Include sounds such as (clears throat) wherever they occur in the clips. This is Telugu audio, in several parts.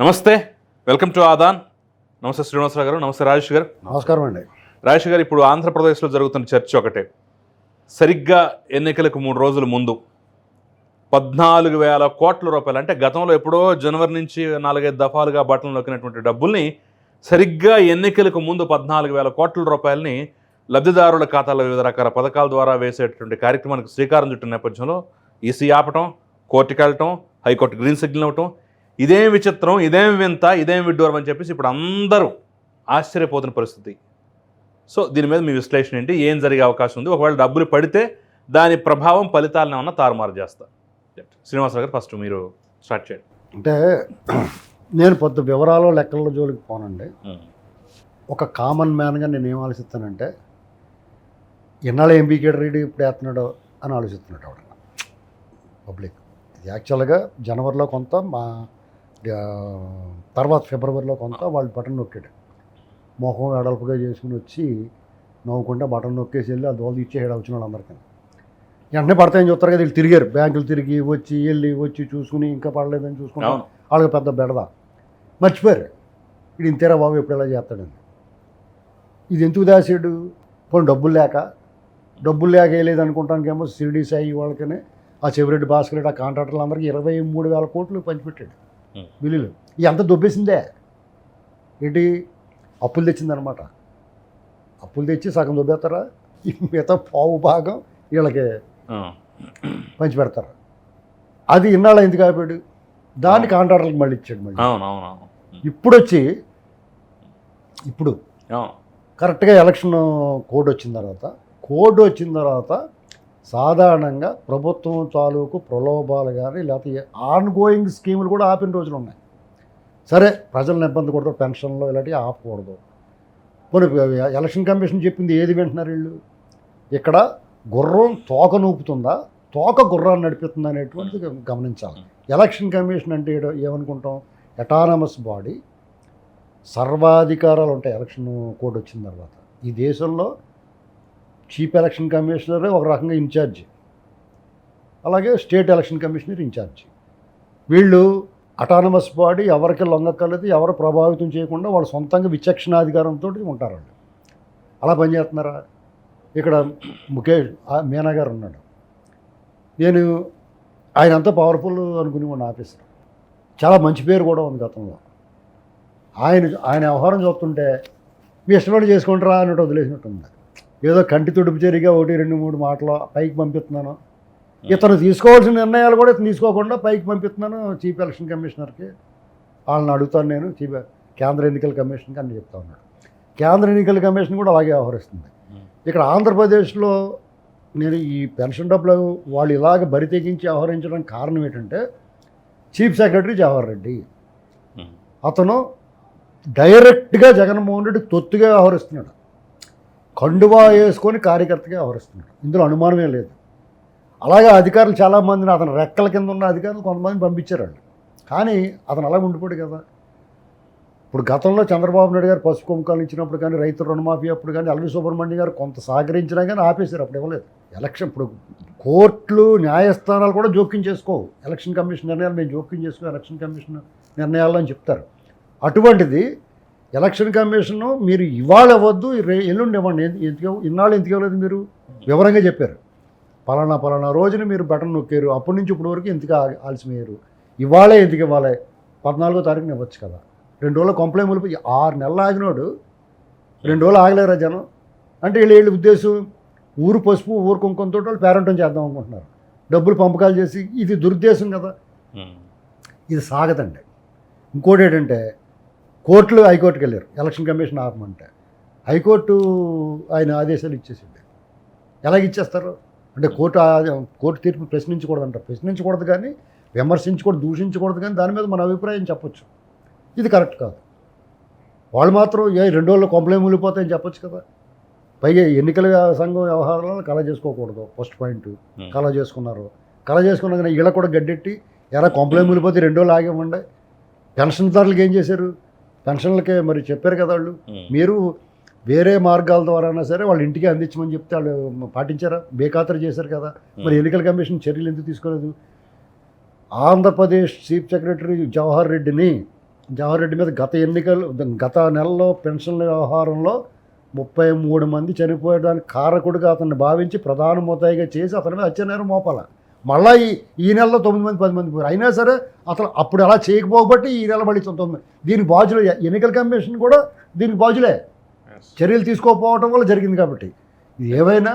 నమస్తే వెల్కమ్ టు ఆదాన్. నమస్తే శ్రీనివాసరావు గారు నమస్తే రాజేష్ గారు. నమస్కారం అండి. రాజేష్ గారు ఇప్పుడు ఆంధ్రప్రదేశ్లో జరుగుతున్న చర్చ ఒకటే. సరిగ్గా ఎన్నికలకు మూడు రోజుల ముందు పద్నాలుగు వేల కోట్ల రూపాయలు అంటే గతంలో ఎప్పుడో జనవరి నుంచి నాలుగైదు దఫాలుగా బట్టలు నొక్కినటువంటి డబ్బుల్ని సరిగ్గా ఎన్నికలకు ముందు పద్నాలుగు వేల కోట్ల రూపాయలని లబ్ధిదారుల ఖాతాలో వివిధ రకాల పథకాల ద్వారా వేసేటువంటి కార్యక్రమానికి శ్రీకారం చుట్టిన నేపథ్యంలో ఈసీ ఆపటం కోర్టుకి వెళ్ళటం హైకోర్టు గ్రీన్ సిగ్నల్ ఇవ్వటం ఇదేం విచిత్రం ఇదేం వింత ఇదేం విడ్డూరం అని చెప్పేసి ఇప్పుడు అందరూ ఆశ్చర్యపోతున్న పరిస్థితి. సో దీని మీద మీ విశ్లేషణ ఏంటి? ఏం జరిగే అవకాశం ఉంది? ఒకవేళ డబ్బులు పడితే దాని ప్రభావం ఫలితాలను ఏమన్నా తారుమారు చేస్తా. శ్రీనివాసరావు గారు ఫస్ట్ మీరు స్టార్ట్ చేయండి. అంటే నేను పొద్దు వివరాలు లెక్కల్లో జోలికి పోనండి. ఒక కామన్ మ్యాన్గా నేను ఏం ఆలోచిస్తానంటే ఎన్నాళ్ళు ఏం బీకేడ్ రెడీ ఇప్పుడు వేస్తున్నాడో అని ఆలోచిస్తున్నాడు ఆవిడ పబ్లిక్ ఇది యాక్చువల్గా జనవరిలో కొంత మా తర్వాత ఫిబ్రవరిలో కొంత వాళ్ళు బటన్ నొక్కాడు. మొహం వెడల్పుగా చేసుకుని వచ్చి నవ్వుకుంటే బటన్ నొక్కేసి వెళ్ళి అది వాళ్ళు ఇచ్చేసాడు వచ్చిన వాళ్ళందరికీ వెంటనే పడతాయని చూస్తారు కదా వీళ్ళు తిరిగారు. బ్యాంకులు తిరిగి వచ్చి వెళ్ళి వచ్చి చూసుకుని ఇంకా పడలేదని చూసుకుని వాళ్ళకి పెద్ద బెడద. మర్చిపోయారు. ఇది ఇంతేరా బాబు ఎప్పుడు ఎలా చేస్తాడని ఇది ఎందుకు దాసాడు పోనీ డబ్బులు లేక? డబ్బులు లేక వేయలేదు అనుకుంటానికేమో సిరిడి సాయి వాళ్ళకనే ఆ చెవిరెడ్డి భాస్కర్ రెడ్డి ఆ కాంట్రాక్టర్లు అందరికీ ఇరవై మూడు వేల కోట్లు పంచిపెట్టాడు. బిల్లులు. ఇది అంత దొబ్బేసిందే. ఏంటి? అప్పులు తెచ్చిందనమాట అప్పులు తెచ్చి సగం దొబ్బేస్తారా? మిగతా పావు భాగం వీళ్ళకి. పంచి పెడతారు అది ఇన్నాళ్ళు ఎందుకు ఆపాడు? దాన్ని కాంట్రాక్టర్లకు మళ్ళీ ఇచ్చాడు మళ్ళీ. అవును ఇప్పుడు వచ్చి ఇప్పుడు కరెక్ట్గా ఎలక్షన్ కోడ్ వచ్చిన తర్వాత కోడ్ వచ్చిన తర్వాత సాధారణంగా ప్రభుత్వం తాలూకు ప్రలోభాలు కానీ లేకపోతే ఆన్గోయింగ్ స్కీములు కూడా ఆపిన రోజులు ఉన్నాయి. సరే ప్రజలను ఇబ్బంది కూడదు పెన్షన్లో ఇలాంటివి ఆపకూడదు. పోనీ ఎలక్షన్ కమిషన్ చెప్పింది ఏది వింటున్నారు వీళ్ళు? ఇక్కడ గుర్రం తోక నూపుతుందా? తోక గుర్రాన్ని నడిపిస్తుందా అనేటువంటిది గమనించాలి. ఎలక్షన్ కమిషన్ అంటే ఏమనుకుంటాం? ఎటానమస్ బాడీ సర్వాధికారాలు ఉంటాయి. ఎలక్షన్ కోడ్ వచ్చిన తర్వాత. ఈ దేశంలో చీఫ్ ఎలక్షన్ కమిషనర్ ఒక రకంగా ఇన్ఛార్జ్. అలాగే స్టేట్ ఎలక్షన్ కమిషనర్ ఇన్ఛార్జ్. వీళ్ళు అటానమస్ బాడీ ఎవరికి లొంగక్కర్లేదు ఎవరు ప్రభావితం చేయకుండా వాళ్ళు సొంతంగా విచక్షణాధికారంతో ఉంటారు వాళ్ళు. అలా పనిచేస్తున్నారా ఇక్కడ ముఖేష్ మీనా గారు ఉన్నాడు. నేను ఆయన అంతా పవర్ఫుల్ అనుకుని ఉన్న ఆఫీసర్ చాలా మంచి పేరు కూడా ఉంది గతంలో. ఆయన ఆయన వ్యవహారం చూస్తుంటే మీ ఇష్టపడి చేసుకుంటారా? అన్నట్టు వదిలేసినట్టు ఉంది. ఏదో కంటి తుడుపు జరిగా ఒకటి రెండు మూడు మాటలు పైకి పంపిస్తున్నాను. ఇతను తీసుకోవాల్సిన నిర్ణయాలు కూడా ఇతను తీసుకోకుండా పైకి పంపిస్తున్నాను చీఫ్ ఎలక్షన్ కమిషనర్కి. వాళ్ళని అడుగుతాను నేను చీఫ్ కేంద్ర ఎన్నికల కమిషన్కి అని చెప్తా ఉన్నాడు. కేంద్ర ఎన్నికల కమిషన్ కూడా అలాగే వ్యవహరిస్తుంది. ఇక్కడ ఆంధ్రప్రదేశ్లో నేను ఈ పెన్షన్ డబ్బులు వాళ్ళు ఇలాగ బరి తెగించి వ్యవహరించడానికి కారణం ఏంటంటే చీఫ్ సెక్రటరీ జవహర్ రెడ్డి. అతను డైరెక్ట్గా జగన్మోహన్ రెడ్డి తొత్తుగా వ్యవహరిస్తున్నాడు. కండువా వేసుకొని కార్యకర్తగా వ్యవహరిస్తున్నాడు. ఇందులో అనుమానమే లేదు. అలాగే అధికారులు చాలామందిని అతను రెక్కల కింద ఉన్న అధికారులు కొంతమంది పంపించారు వాళ్ళు. కానీ అతను అలా ఉండిపోడు కదా. ఇప్పుడు గతంలో చంద్రబాబు నాయుడు గారు పసుపు కుంకాలు ఇచ్చినప్పుడు కానీ రైతు రుణమాఫీ అప్పుడు కానీ అల్వి సుబ్రహ్మణ్యం గారు కొంత సహకరించినా కానీ ఆపేశారు అప్పుడు ఇవ్వలేదు. ఎలక్షన్ ఇప్పుడు కోర్టులు న్యాయస్థానాలు కూడా జోక్యం చేసుకోవు. ఎలక్షన్ కమిషన్ నిర్ణయాలు మేము జోక్యం చేసుకో ఎలక్షన్ కమిషన్ నిర్ణయాలు అని చెప్తారు. అటువంటిది ఎలక్షన్ కమిషన్ మీరు ఇవాళ ఇవ్వద్దు రే ఎల్లుండి ఇవ్వండి. ఎందు- ఎందుకు ఇన్నాళ్ళు ఎందుకు ఇవ్వలేదు మీరు? వివరంగా చెప్పారు. పలానా పలానా రోజున మీరు బటన్ నొక్కారు. అప్పటి నుంచి ఇప్పటి వరకు ఎందుకు ఆలస్యమయ్యారు? ఇవాళే ఎందుకు ఇవ్వాలి? పద్నాలుగో తారీఖున ఇవ్వచ్చు కదా. రెండు రోజులు కొంపలే ములిపి ఆరు నెలలు ఆగినోడు. రెండు రోజులు ఆగలేరా జనం? అంటే వీళ్ళు వీళ్ళ ఉద్దేశం ఊరు పసుపు ఊరు కుంకుమతో వాళ్ళు పేరంటం చేద్దాం అనుకుంటున్నారు. డబ్బులు పంపకాలు చేసి ఇది దురుద్దేశం కదా. ఇది సాగదండి. ఇంకోటి ఏంటంటే కోర్టులు హైకోర్టుకి వెళ్ళారు. Election commission ఆపమంటే. హైకోర్టు ఆయన ఆదేశాలు ఇచ్చేసింది. ఎలాగ ఇచ్చేస్తారు? అంటే కోర్టు కోర్టు తీర్పు ప్రశ్నించకూడదంట. ప్రశ్నించకూడదు కానీ విమర్శించకూడదు దూషించకూడదు కానీ దాని మీద మన అభిప్రాయం చెప్పొచ్చు. ఇది కరెక్ట్ కాదు. వాళ్ళు మాత్రం ఏ రెండు రోజుల్లో కొంపలే మూలిపోతాయని చెప్పొచ్చు కదా. పైగా ఎన్నికల సంఘం వ్యవహారాలను కళ చేసుకోకూడదు. First point. కళ చేసుకున్నారు. కళ చేసుకున్నాక వీళ్ళ కూడా గడ్డెట్టి ఎరా కొంపలే మూలిపోతే రెండు రోజులు ఆగేమండి. పెన్షన్దారులకు ఏం చేశారు? పెన్షన్లకే మరి చెప్పారు కదా వాళ్ళు. మీరు వేరే మార్గాల ద్వారా సరే వాళ్ళ ఇంటికి అందించమని చెప్తే వాళ్ళు పాటించారా? బేఖాతరు చేశారు కదా. మరి ఎన్నికల కమిషన్ చర్యలు ఎందుకు తీసుకోలేదు? ఆంధ్రప్రదేశ్ చీఫ్ సెక్రటరీ జవహర్ రెడ్డిని జవహర్ రెడ్డి మీద గత ఎన్నికలు గత నెలలో పెన్షన్ల వ్యవహారంలో ముప్పై మూడు మంది చనిపోయడానికి కారకుడిగా అతన్ని భావించి ప్రధాన ముద్దాయిగా చేసి అతని మీద హత్యనేరం మోపాల? మళ్ళా ఈ ఈ నెలలో తొమ్మిది మంది పది మంది పోయారు. అయినా సరే అతను అప్పుడు అలా చేయకపోబట్టి ఈ నెల మళ్ళీ తొమ్మిది దీనికి బాధ్యులు ఎన్నికల కమిషన్ కూడా దీనికి బాధ్యులే. చర్యలు తీసుకోకపోవటం వల్ల జరిగింది కాబట్టి. ఏవైనా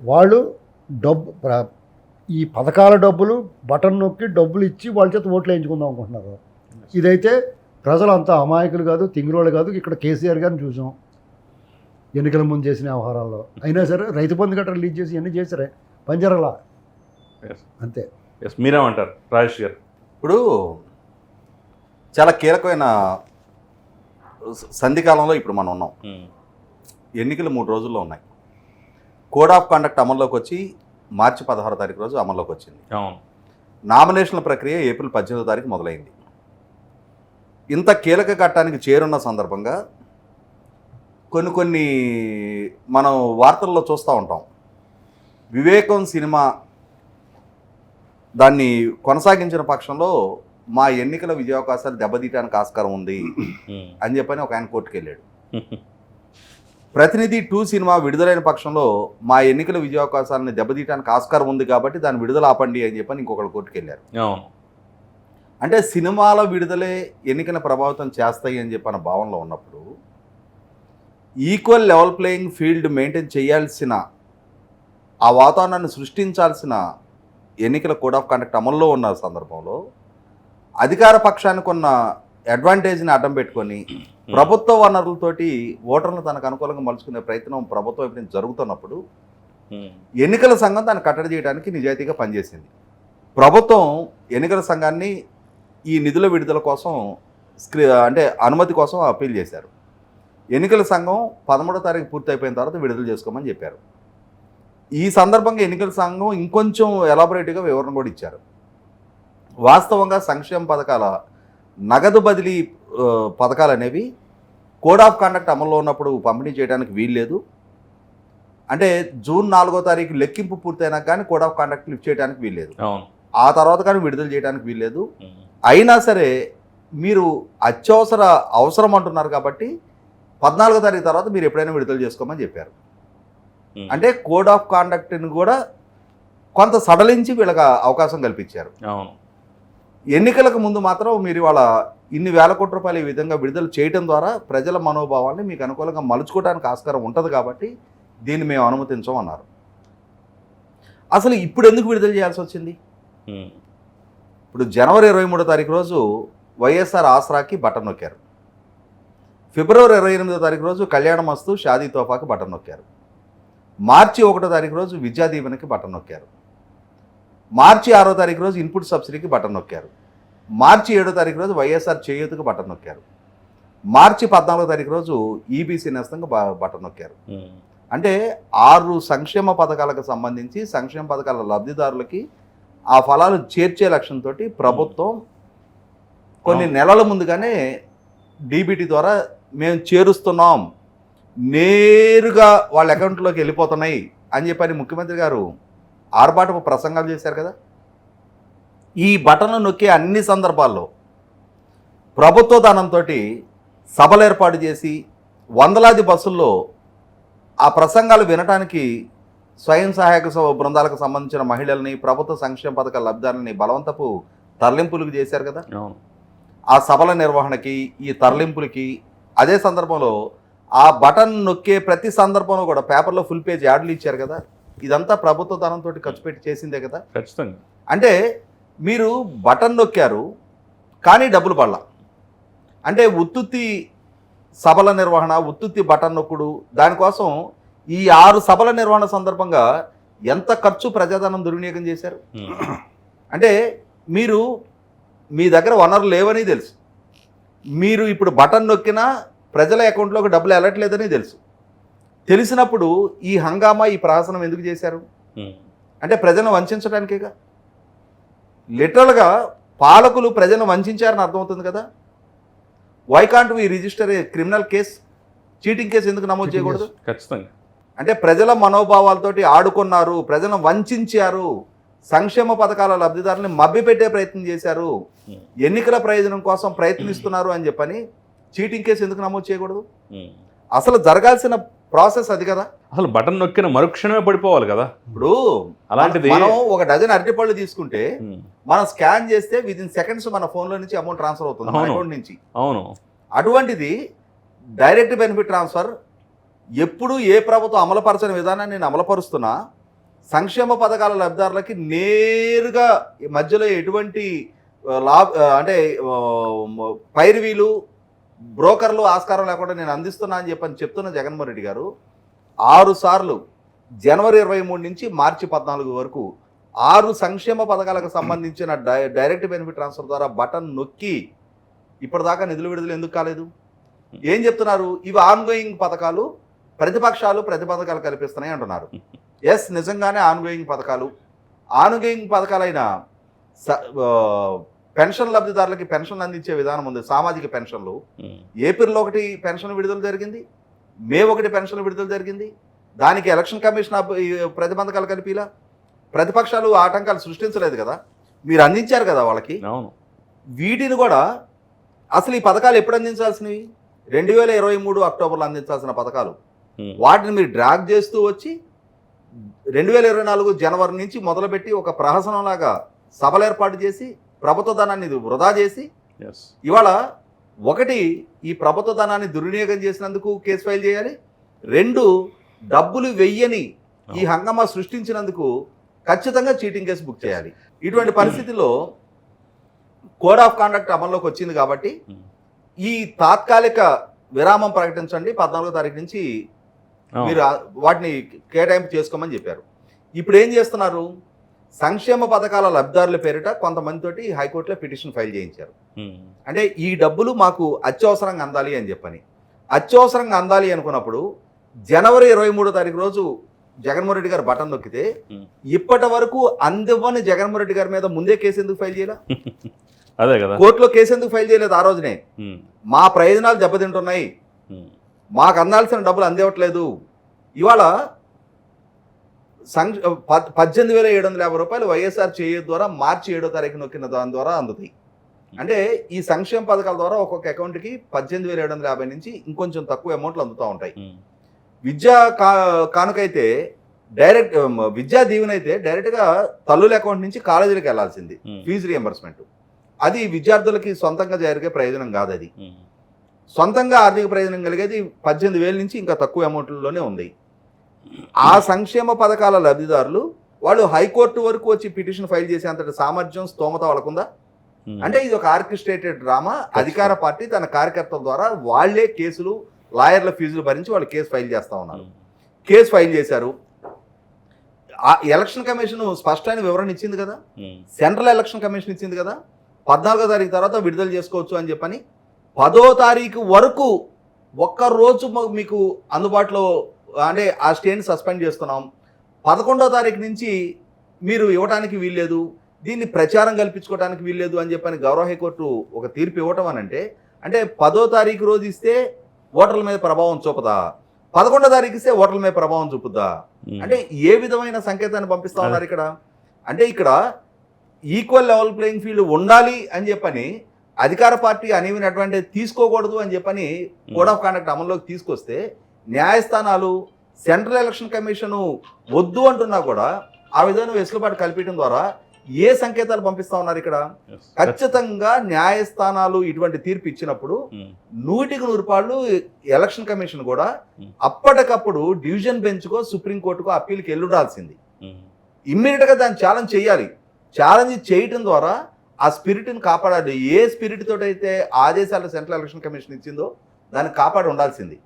వాళ్ళు డబ్బు ఈ పథకాల డబ్బులు బటన్ నొక్కి డబ్బులు ఇచ్చి వాళ్ళ చేత ఓట్లు వేయించుకుందాం అనుకుంటున్నారు. ఇదైతే ప్రజలు అంత అమాయకులు కాదు తింగిరోళ్ళు కాదు ఇక్కడ కేసీఆర్ గారిని చూసాం. ఎన్నికల ముందు చేసిన వ్యవహారాల్లో. అయినా సరే రైతు బంధు గట్రా రిలీజ్ చేసి ఇవన్నీ చేశారే పంజరలా. Yes. అంతే. ఎస్ మీరేమంటారు? రాజేష్ గారు. ఇప్పుడు చాలా కీలకమైన సంధికాలంలో ఇప్పుడు మనం ఉన్నాం. ఎన్నికలు మూడు రోజుల్లో ఉన్నాయి. కోడ్ ఆఫ్ కండక్ట్ అమల్లోకి వచ్చి మార్చి పదహారో తారీఖు రోజు అమల్లోకి వచ్చింది. అవును. నామినేషన్ల ప్రక్రియ ఏప్రిల్ పద్దెనిమిదో తారీఖు మొదలైంది. ఇంత కీలక ఘట్టానికి చేరున్న సందర్భంగా కొన్ని కొన్ని మనం వార్తల్లో చూస్తూ ఉంటాం. వివేకం సినిమా దాన్ని కొనసాగించిన పక్షంలో మా ఎన్నికల విజయావకాశాలు దెబ్బతీయడానికి ఆస్కారం ఉంది అని చెప్పని ఒక ఆయన కోర్టుకు వెళ్ళాడు (laughs) ప్రతినిధి టూ సినిమా విడుదలైన పక్షంలో మా ఎన్నికల విజయావకాశాలను దెబ్బతీయడానికి ఆస్కారం ఉంది కాబట్టి దాన్ని విడుదల ఆపండి అని చెప్పని ఇంకొకరు కోర్టుకు వెళ్ళారు అంటే సినిమాల విడుదలే ఎన్నికల ప్రభావితం చేస్తాయి అని చెప్పిన భావనలో ఉన్నప్పుడు equal level playing field maintain చేయాల్సిన ఆ వాతావరణాన్ని సృష్టించాల్సిన ఎన్నికల కోడ్ ఆఫ్ కండక్ట్ అమల్లో ఉన్న సందర్భంలో అధికార పక్షానికి ఉన్న అడ్వాంటేజ్ని అడ్డం పెట్టుకొని (clears throat) ప్రభుత్వ వనరులతోటి ఓటర్లను తనకు అనుకూలంగా మలుచుకునే ప్రయత్నం ప్రభుత్వం నుంచి జరుగుతున్నప్పుడు ఎన్నికల సంఘం దాన్ని కట్టడి చేయడానికి నిజాయితీగా పనిచేసింది. ప్రభుత్వం ఎన్నికల సంఘాన్ని ఈ నిధుల విడుదల కోసం స్క్రీ అంటే అనుమతి కోసం అప్పీల్ చేశారు. ఎన్నికల సంఘం పదమూడో తారీఖు పూర్తి అయిపోయిన తర్వాత విడుదల చేసుకోమని చెప్పారు. ఈ సందర్భంగా ఎన్నికల సంఘం ఇంకొంచెం ఎలాబొరేట్గా వివరణ కూడా ఇచ్చారు. వాస్తవంగా సంక్షేమ పథకాల నగదు బదిలీ పథకాలు అనేవి కోడ్ ఆఫ్ కండక్ట్ అమల్లో ఉన్నప్పుడు పంపిణీ చేయడానికి వీల్లేదు అంటే జూన్ నాలుగో తారీఖు లెక్కింపు పూర్తయినాక కానీ కోడ్ ఆఫ్ కండక్ట్ లిఫ్ట్ చేయడానికి వీల్లేదు ఆ తర్వాత కానీ విడుదల చేయడానికి వీల్లేదు అయినా సరే మీరు అత్యవసర అవసరం అంటున్నారు కాబట్టి పద్నాలుగో తారీఖు తర్వాత మీరు ఎప్పుడైనా విడుదల చేసుకోమని చెప్పారు. అంటే కోడ్ ఆఫ్ కాండక్ట్ని కూడా కొంత సడలించి వీళ్ళకి అవకాశం కల్పించారు. అవును. ఎన్నికలకు ముందు మాత్రం మీరు ఇవాళ ఇన్ని వేల కోట్ల రూపాయలు ఈ విధంగా విడుదల చేయడం ద్వారా ప్రజల మనోభావాల్ని మీకు అనుకూలంగా మలుచుకోవడానికి ఆస్కారం ఉంటుంది కాబట్టి దీన్ని మేము అనుమతించం అన్నారు అసలు ఇప్పుడు ఎందుకు విడుదల చేయాల్సి వచ్చింది? ఇప్పుడు జనవరి ఇరవై మూడో తారీఖు రోజు వైఎస్ఆర్ ఆసరాకి బటన్ నొక్కారు. ఫిబ్రవరి ఇరవై ఎనిమిదో తారీఖు రోజు కళ్యాణ మస్తు షాదీ తోఫాకి బటన్ నొక్కారు. మార్చి ఒకటో తారీఖు రోజు విద్యా దీవెనకి బటన్ నొక్కారు. మార్చి ఆరో తారీఖు రోజు ఇన్పుట్ సబ్సిడీకి బటన్ నొక్కారు. మార్చి ఏడో తారీఖు రోజు వైఎస్ఆర్ చేయూతకి బటన్ నొక్కారు. మార్చి పద్నాలుగో తారీఖు రోజు ఈబీసీ నేస్తంగా బటన్ నొక్కారు. అంటే ఆరు సంక్షేమ పథకాలకు సంబంధించి సంక్షేమ పథకాల లబ్ధిదారులకి ఆ ఫలాలు చేర్చే లక్ష్యంతో ప్రభుత్వం కొన్ని నెలల ముందుగానే డీబీటీ ద్వారా మేము చేరుస్తున్నాం. నేరుగా వాళ్ళ అకౌంట్లోకి వెళ్ళిపోతున్నాయి అని చెప్పని ముఖ్యమంత్రి గారు ఆర్భాటపు ప్రసంగాలు చేశారు కదా? ఈ బటన్లు నొక్కే అన్ని సందర్భాల్లో ప్రభుత్వ ధనంతో సభలు ఏర్పాటు చేసి వందలాది బస్సుల్లో ఆ ప్రసంగాలు వినటానికి స్వయం సహాయక బృందాలకు సంబంధించిన మహిళల్ని ప్రభుత్వ సంక్షేమ పథకాల లబ్ధాలని బలవంతపు తరలింపులకు చేశారు కదా? ఆ సభల నిర్వహణకి ఈ తరలింపులకి అదే సందర్భంలో ఆ బటన్ నొక్కే ప్రతి సందర్భంలో కూడా పేపర్లో ఫుల్ పేజ్ యాడ్లు ఇచ్చారు కదా? ఇదంతా ప్రభుత్వ ధనంతో ఖర్చు పెట్టి చేసిందే కదా? ఖచ్చితంగా. అంటే మీరు బటన్ నొక్కారు కానీ డబ్బులు పడలా. అంటే ఉత్తుత్తి సభల నిర్వహణ ఉత్తుత్తి బటన్ నొక్కుడు దానికోసం ఈ ఆరు సభల నిర్వహణ సందర్భంగా ఎంత ఖర్చు ప్రజాధనం దుర్వినియోగం చేశారు? అంటే మీరు మీ దగ్గర వనరులు లేవని తెలుసు. మీరు ఇప్పుడు బటన్ నొక్కినా ప్రజల అకౌంట్లోకి డబ్బులు వెళ్ళట్లేదని తెలుసు. తెలిసినప్పుడు ఈ హంగామా ఈ ప్రహసనం ఎందుకు చేశారు? అంటే ప్రజలను వంచడానికేగా? లిటరల్గా పాలకులు ప్రజలను వంచారని అర్థమవుతుంది కదా? Why can't we register a criminal case cheating case ఎందుకు నమోదు చేయకూడదు? ఖచ్చితంగా. అంటే ప్రజల మనోభావాలతోటి ఆడుకున్నారు ప్రజలను వంచారు సంక్షేమ పథకాల లబ్ధిదారుల్ని మభ్యపెట్టే ప్రయత్నం చేశారు. ఎన్నికల ప్రయోజనం కోసం ప్రయత్నిస్తున్నారు అని చెప్పని చీటింగ్ కేసు ఎందుకు నమోదు చేయకూడదు. అసలు జరగాల్సిన ప్రాసెస్ అది కదా అసలు బటన్ నొక్కిన మరుక్షణమే పడిపోవాలి కదా ఇప్పుడు అలాంటిది మనం ఒక డజన్ అరటిపళ్ళు తీసుకుంటే. మనం స్కాన్ చేస్తే విత్ ఇన్ సెకండ్స్ మన ఫోన్లో నుంచి అమౌంట్ ట్రాన్స్ఫర్ అవుతుంది. అకౌంట్ నుంచి అవును అటువంటిది డైరెక్ట్ బెనిఫిట్ ట్రాన్స్ఫర్ ఎప్పుడు ఏ ప్రభుత్వం అమలుపరచని విధానాన్ని నేను అమలుపరుస్తున్నా సంక్షేమ పథకాల లబ్ధిదారులకి నేరుగా మధ్యలో ఎటువంటి లాభ అంటే పైరువీలు బ్రోకర్లు ఆస్కారం లేకుండా నేను అందిస్తున్నా అని చెప్పని చెప్తున్న జగన్మోహన్ రెడ్డి గారు ఆరు సార్లు జనవరి ఇరవై మూడు నుంచి మార్చి పద్నాలుగు వరకు ఆరు సంక్షేమ పథకాలకు సంబంధించిన డై డైరెక్ట్ బెనిఫిట్ ట్రాన్స్ఫర్ ద్వారా బటన్ నొక్కి ఇప్పటిదాకా నిధులు విడుదల ఎందుకు కాలేదు? ఏం చెప్తున్నారు? ఇవి ఆన్గోయింగ్ పథకాలు ప్రతిపక్షాలు ప్రతిపథకాలు కల్పిస్తున్నాయి అంటున్నారు. ఎస్ నిజంగానే ఆన్గోయింగ్ పథకాలు. ఆన్గోయింగ్ పథకాలైన స- పెన్షన్ లబ్ధిదారులకి పెన్షన్ అందించే విధానం ఉంది. సామాజిక పెన్షన్లు. ఉమ్. ఏప్రిల్లో ఒకటి పెన్షన్ విడుదల జరిగింది. మే ఒకటి పెన్షన్ విడుదల జరిగింది. దానికి ఎలక్షన్ కమిషన్ ప్రతిబంధకాలు కలిపిలా. ప్రతిపక్షాలు ఆటంకాలు సృష్టించలేదు కదా. మీరు అందించారు కదా వాళ్ళకి. అవును. వీటిని కూడా అసలు ఈ పథకాలు ఎప్పుడు అందించాల్సినవి? రెండు వేల ఇరవై మూడు అక్టోబర్లో అందించాల్సిన పథకాలు. వాటిని మీరు డ్రాగ్ చేస్తూ వచ్చి రెండు వేల ఇరవై నాలుగు జనవరి నుంచి మొదలుపెట్టి ఒక ప్రహసనంలాగా సభలు ఏర్పాటు చేసి ప్రభుత్వ ధనాన్ని వృధా చేసి Yes. ఇవాళ ఒకటి ఈ ప్రభుత్వ ధనాన్ని దుర్వినియోగం చేసినందుకు కేసు ఫైల్ చేయాలి. రెండు డబ్బులు వెయ్యని ఈ హంగమా సృష్టించినందుకు ఖచ్చితంగా చీటింగ్ కేసు బుక్ చేయాలి. ఇటువంటి పరిస్థితుల్లో కోడ్ ఆఫ్ కాండక్ట్ అమల్లోకి వచ్చింది కాబట్టి ఉమ్. ఈ తాత్కాలిక విరామం ప్రకటించండి. పద్నాలుగో తారీఖు నుంచి. మీరు వాటిని కేటాయింపు చేసుకోమని చెప్పారు. ఇప్పుడు ఏం చేస్తున్నారు? సంక్షేమ పథకాల లబ్ధిదారుల పేరిట కొంతమందితోటి హైకోర్టులో పిటిషన్ ఫైల్ చేయించారు. అంటే ఈ డబ్బులు మాకు అత్యవసరంగా అందాలి అని చెప్పని అత్యవసరంగా అందాలి అనుకున్నప్పుడు జనవరి ఇరవై మూడో తారీఖు రోజు జగన్మోహన్ రెడ్డి గారు బటన్ నొక్కితే. ఇప్పటి వరకు అందివ్వని జగన్మోహన్ రెడ్డి గారి మీద ముందే కేసు ఎందుకు ఫైల్ చేయాలి (laughs) అదే కదా కోర్టులో కేసు ఎందుకు ఫైల్ చేయలేదు ఆ రోజునే. మా ప్రయోజనాలు దెబ్బతింటున్నాయి. మాకు అందాల్సిన డబ్బులు అందివ్వట్లేదు ఇవాళ సంక్ష పద్- పద్దెనిమిది వేల ఏడు వందల యాభై రూపాయలు వైఎస్ఆర్ చేయ ద్వారా మార్చి ఏడో తారీఖు నొక్కిన దాని ద్వారా అందుతాయి అంటే ఈ సంక్షేమ పథకాల ద్వారా ఒక్కొక్క అకౌంట్కి పద్దెనిమిది వేల ఏడు వందల యాభై నుంచి ఇంకొంచెం తక్కువ అమౌంట్లు అందుతూ ఉంటాయి. విద్యా కా కానుకైతే డైరెక్ట్ విద్యా దీవెన అయితే డైరెక్ట్గా తల్లుల అకౌంట్ నుంచి కాలేజీలకు వెళ్ళాల్సింది. ఫీజు రియంబర్స్మెంట్ అది విద్యార్థులకి సొంతంగా జరిగే ప్రయోజనం కాదు అది. సొంతంగా ఆర్థిక ప్రయోజనం కలిగేది పద్దెనిమిది వేల నుంచి ఇంకా తక్కువ అమౌంట్లలోనే ఉంది ఆ సంక్షేమ పథకాల లబ్ధిదారులు వాళ్ళు హైకోర్టు వరకు వచ్చి పిటిషన్ ఫైల్ చేసేంతటి సామర్థ్యం స్తోమత వాళ్ళకుందా? ఉమ్. అంటే ఇది ఒక ఆర్కెస్ట్రేటెడ్ డ్రామా. అధికార పార్టీ తన కార్యకర్తల ద్వారా వాళ్ళే కేసులు లాయర్ల ఫీజులు భరించి వాళ్ళు కేసు ఫైల్ చేస్తా ఉన్నారు. ఉమ్. కేసు ఫైల్ చేశారు. ఆ ఎలక్షన్ కమిషన్ స్పష్టమైన వివరణ ఇచ్చింది కదా? ఉమ్. సెంట్రల్ ఎలక్షన్ కమిషన్ ఇచ్చింది కదా? పద్నాలుగో తారీఖు తర్వాత విడుదల చేసుకోవచ్చు అని చెప్పని పదో తారీఖు వరకు ఒక్క రోజు మీకు అందుబాటులో అంటే ఆ స్టేని సస్పెండ్ చేస్తున్నాం. పదకొండో తారీఖు నుంచి మీరు ఇవ్వడానికి వీల్లేదు దీన్ని ప్రచారం కల్పించుకోవడానికి వీల్లేదు అని చెప్పని గౌరవ హైకోర్టు ఒక తీర్పు ఇవ్వటం అని అంటే అంటే పదో తారీఖు రోజు ఇస్తే ఓటర్ల మీద ప్రభావం చూపదా పదకొండో తారీఖు ఇస్తే ఓటర్ల మీద ప్రభావం చూపుద్దా. అంటే ఏ విధమైన సంకేతాన్ని పంపిస్తా ఉన్నారు ఇక్కడ? అంటే ఇక్కడ ఈక్వల్ లెవెల్ ప్లేయింగ్ ఫీల్డ్ ఉండాలి అని చెప్పని అధికార పార్టీ అనేవిన అడ్వాంటేజ్ తీసుకోకూడదు అని చెప్పని కోడ్ ఆఫ్ కాండక్ట్ అమల్లోకి తీసుకొస్తే న్యాయస్థానాలు సెంట్రల్ ఎలక్షన్ కమిషన్ వద్దు అంటున్నా కూడా ఆ విధమైన వెసులుబాటు కల్పించడం ద్వారా ఏ సంకేతాలు పంపిస్తా ఉన్నారు ఇక్కడ. ఖచ్చితంగా న్యాయస్థానాలు ఇటువంటి తీర్పు ఇచ్చినప్పుడు ఉమ్. నూటికి నూరు పాళ్ళు ఎలక్షన్ కమిషన్ కూడా Hmm. అప్పటికప్పుడు డివిజన్ బెంచ్కో సుప్రీంకోర్టుకో అప్పీల్కి వెళ్ళుడాల్సింది. ఇమ్మీడియట్గా దాన్ని ఛాలెంజ్ చేయాలి ఛాలెంజ్ చేయటం ద్వారా ఆ స్పిరిట్ని కాపాడాలి ఏ స్పిరిట్ తోటైతే ఆదేశాలు సెంట్రల్ ఎలక్షన్ కమిషన్ ఇచ్చిందో దాన్ని కాపాడి ఉండాల్సింది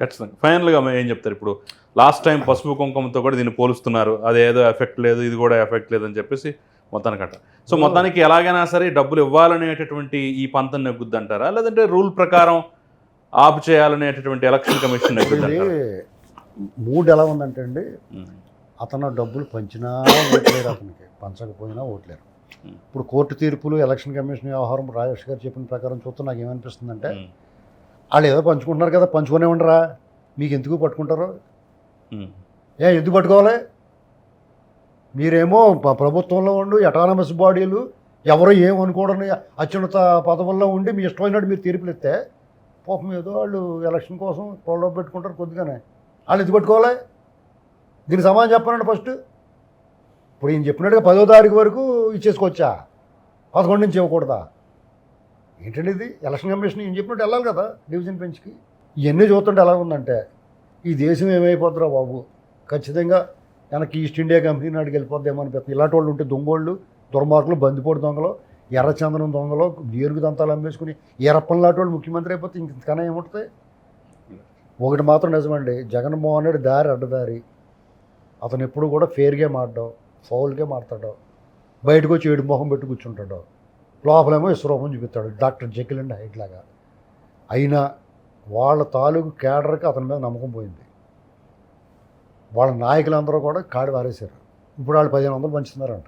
ఖచ్చితంగా. ఫైనల్గా ఏం చెప్తారు? ఇప్పుడు లాస్ట్ టైం పసుపు కుంకుమతో కూడా దీన్ని పోలుస్తున్నారు. అది ఏదో ఎఫెక్ట్ లేదు ఇది కూడా ఎఫెక్ట్ లేదు అని చెప్పేసి మొత్తానికట సో మొత్తానికి ఎలాగైనా సరే డబ్బులు ఇవ్వాలనేటటువంటి ఈ పంతం నెగ్గుద్ది అంటారా లేదంటే రూల్ ప్రకారం ఆపు చేయాలనేటటువంటి ఎలక్షన్ కమిషన్ మూడ్ ఎలా ఉందంటే అండి ఉమ్. అతను డబ్బులు పంచినా ఓట్లేరు అతనికి. పంచకపోయినా ఓట్లేరు. Hmm. ఇప్పుడు కోర్టు తీర్పులు ఎలక్షన్ కమిషన్ వ్యవహారం రాజేష్ గారు చెప్పిన ప్రకారం చూస్తే నాకు ఏమనిపిస్తుందంటే ఉమ్. వాళ్ళు ఏదో పంచుకుంటున్నారు కదా పంచుకునే ఉండరా? మీకు ఎందుకు పట్టుకుంటారు. ఏ ఎందుకు పట్టుకోవాలి? మీరేమో ప్రభుత్వంలో ఉండి అటానమస్ బాడీలు ఎవరు ఏమనుకోవడని అత్యున్నత పదవుల్లో ఉండి మీ ఇష్టమైనట్టు మీరు తీర్పులు ఇస్తే పాపం ఏదో వాళ్ళు ఎలక్షన్ కోసం పొలలో పెట్టుకుంటారు కొద్దిగానే. వాళ్ళు ఇది పెట్టుకోవాలి? దీనికి సమాధానం చెప్పనండి ఫస్ట్ ఇప్పుడు ఈయన చెప్పినట్టుగా పదో తారీఖు వరకు ఇచ్చేసుకోవచ్చా పదకొండు నుంచి ఇవ్వకూడదా? ఏంటండి ఇది? ఎలక్షన్ కమిషన్ ఏం చెప్పినట్టు వెళ్ళాలి కదా డివిజన్ బెంచ్కి. ఇవన్నీ చూస్తుంటే ఎలా ఉందంటే ఈ దేశం ఏమైపోద్దురా బాబు? ఖచ్చితంగా వెనక్కి ఈస్ట్ ఇండియా కంపెనీ నాటికి వెళ్ళిపోద్దేమో అనిపిస్తుంది. ఇలాంటి వాళ్ళు ఉంటే దొంగోళ్ళు దుర్మార్గులు బందిపోటు దొంగలు ఎర్రచందనం దొంగలు ఏరుగు దంతాలు అమ్మేసుకుని ఎరప్పని లాంటి వాళ్ళు ముఖ్యమంత్రి అయిపోతే ఇంకనే ఏముంటుంది? ఒకటి మాత్రం నిజమండి జగన్మోహన్ రెడ్డి దారి అడ్డదారి. అతను ఎప్పుడు కూడా ఫేర్గా మాడడం ఫౌల్గా మాడతాడు బయటకు వచ్చి ఏడు మొహం పెట్టి కూర్చుంటాడు. లోపలేమో విశ్వరూపం చూపిస్తాడు. డాక్టర్ జకిల్ అండ్ హైట్ లాగా. అయినా వాళ్ళ తాలూకు కేడర్కి అతని మీద నమ్మకం పోయింది. వాళ్ళ నాయకులందరూ కూడా కాడి వారేశారు. ఇప్పుడు వాళ్ళు పదిహేను వందలు పంచుతున్నారంట.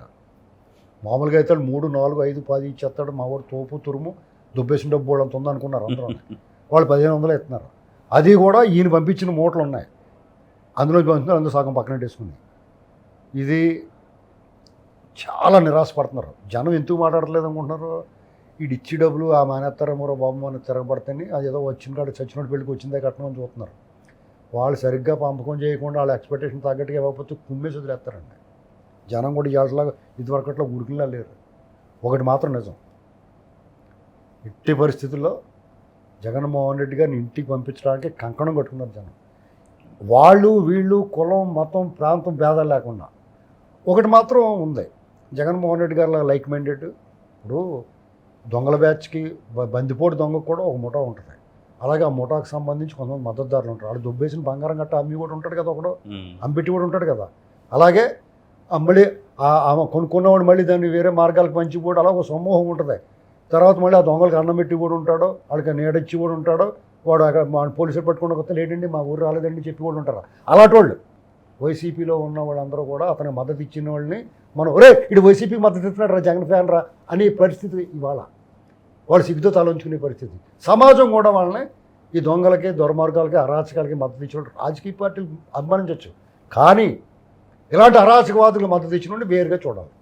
మామూలుగా అయితే వాళ్ళు మూడు నాలుగు ఐదు పది ఇచ్చేస్తాడు మా వాడు తోపు తురుము దుబ్బేసిన డబ్బు వాళ్ళు అంత ఉందనుకున్నారు అందరూ. వాళ్ళు పదిహేను వందలు ఇస్తున్నారు. అది కూడా ఈయన పంపించిన మూటలు ఉన్నాయి అందులో పంపుతున్నారు అందులో సగం పక్కన పెట్టేసుకుని. ఇది చాలా నిరాశపడుతున్నారు. జనం ఎందుకు మాట్లాడలేదు అనుకుంటున్నారు? ఈడు ఇచ్చి డబ్బులు ఆ మానేస్తారేమో బాబు అని తిరగబడతాయని అది ఏదో వచ్చిన కాడ చచ్చినట్టు పెళ్ళికి వచ్చిందే కట్టడం చూస్తున్నారు. వాళ్ళు సరిగ్గా పంపకం చేయకుండా వాళ్ళ ఎక్స్పెక్టేషన్ తగ్గట్టుగా ఇవ్వకపోతే కుమ్మేసి వదిలేస్తారండి జనం కూడా ఇవాళలాగా ఇదివరకట్లో ఉడికిలా లేరు. ఒకటి మాత్రం నిజం. ఎట్టి పరిస్థితుల్లో జగన్మోహన్ రెడ్డి గారిని ఇంటికి పంపించడానికి కంకణం కట్టుకున్నారు జనం. వాళ్ళు వీళ్ళు కులం మతం ప్రాంతం భేదాలు లేకుండా. ఒకటి మాత్రం ఉంది. జగన్మోహన్ రెడ్డి గారిలో లైక్ మైండెడ్ ఇప్పుడు దొంగల బ్యాచ్కి బందిపోటు దొంగకు కూడా ఒక ముఠా ఉంటుంది. అలాగే ఆ ముఠాకు సంబంధించి కొంతమంది మద్దతుదారులు ఉంటారు. వాళ్ళు దుబ్బేసిన బంగారం గట్ట అమ్మి కూడా ఉంటాడు కదా ఒకడు. అంబిటి కూడా ఉంటాడు కదా. అలాగే మళ్ళీ ఆ- ఆ కొనుక్కున్నవాడు మళ్ళీ దాన్ని వేరే మార్గాలకు పంచి కూడా అలా ఒక సమూహం ఉంటుంది. తర్వాత మళ్ళీ ఆ దొంగలకు అన్నం పెట్టి కూడా ఉంటాడు. వాళ్ళకి నీడచ్చి కూడా ఉంటాడు. వాడు అక్కడ పోలీసులు పట్టుకుని కొత్త లేడండి మా ఊరు రాలేదండి చెప్పి కూడా ఉంటారు. అలాంటి వాళ్ళు వైసీపీలో ఉన్న వాళ్ళందరూ కూడా అతనికి మద్దతు ఇచ్చిన వాళ్ళని మనం ఒరే ఇటు వైసీపీకి మద్దతు ఇస్తున్నాడు రా జగన్ ఫ్యాన్ రా అనే పరిస్థితి ఇవాళ. వాళ్ళు సిగ్గుతో తలంచుకునే పరిస్థితి. సమాజం కూడా వాళ్ళని ఈ దొంగలకి దుర్మార్గాలకి అరాచకాలకి మద్దతు ఇచ్చిన రాజకీయ పార్టీలు అభిమానించవచ్చు. కానీ ఇలాంటి అరాచకవాదులకు మద్దతు ఇచ్చిన వాడిని వేరుగా చూడాలి.